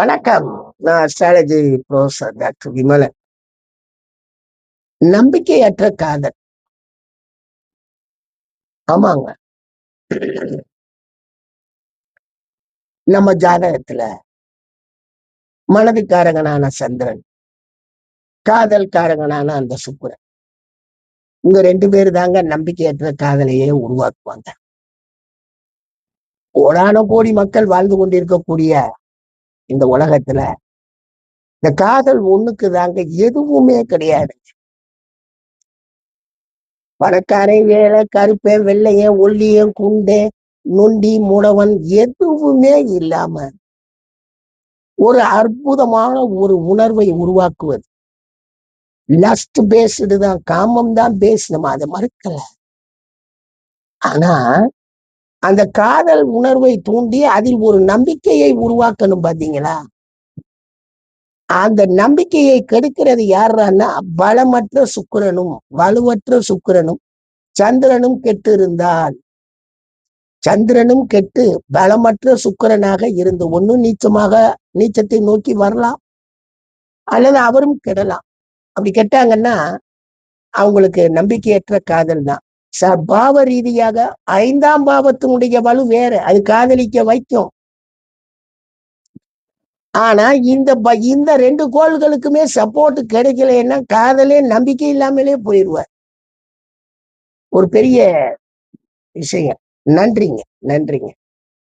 வணக்கம். நான் astrology professor doctor Vimalan. நம்பிக்கையற்ற காதல். ஆமாங்க. நம்ம ஜாதகத்துல மனதுக்காரகனான சந்திரன் காதல் காரகனான அந்த சுக்கிரன். இங்க ரெண்டு பேர் தாங்க நம்பிக்கையற்ற காதலையே உருவாக்குவாங்க. கோடான கோடி மக்கள் வாழ்ந்து கொண்டிருக்கக்கூடிய இந்த உலகத்துல. இந்த காதல் ஒண்ணுக்கு தாங்க எதுவுமே கிடையாது. பணக்காரன் வேலை கருப்பேன் வெள்ளையன் ஒல்லியன் குண்டே நொண்டி முடவன் எதுவுமே இல்லாம ஒரு அற்புதமான ஒரு உணர்வை உருவாக்குவது. லஸ்ட் பேஸ்டு தான் காமம் தான் பேஸ் நம்ம அதை மறுக்கல. ஆனா அந்த காதல் உணர்வை தூண்டி அதில் ஒரு நம்பிக்கையை உருவாக்கணும் பாத்தீங்களா அந்த நம்பிக்கையை கெடுக்கிறது யாருன்னா பலமற்ற சுக்கிரனும் வலுவற்ற சுக்கிரனும் சந்திரனும் கெட்டு இருந்தால் சந்திரனும் கெட்டு பலமற்ற சுக்கிரனாக இருந்து ஒன்னும் நீச்சமாக நீச்சத்தை நோக்கி வரலாம். அல்லது அவரும் கெடலாம். அப்படி கெட்டாங்கன்னா அவங்களுக்கு நம்பிக்கையற்ற காதல் தான். பாவ ரீதியாக ஐந்தாம் பாவத்தினுடைய வலு வேற. அது காதலிக்க வைக்கும். ஆனா இந்த ப- இந்த ரெண்டு கோள்களுக்குமே சப்போர்ட் கிடைக்கலன்னா காதலே நம்பிக்கை இல்லாமலே போயிடுவார். ஒரு பெரிய விஷயம். நன்றிங்க. நன்றிங்க.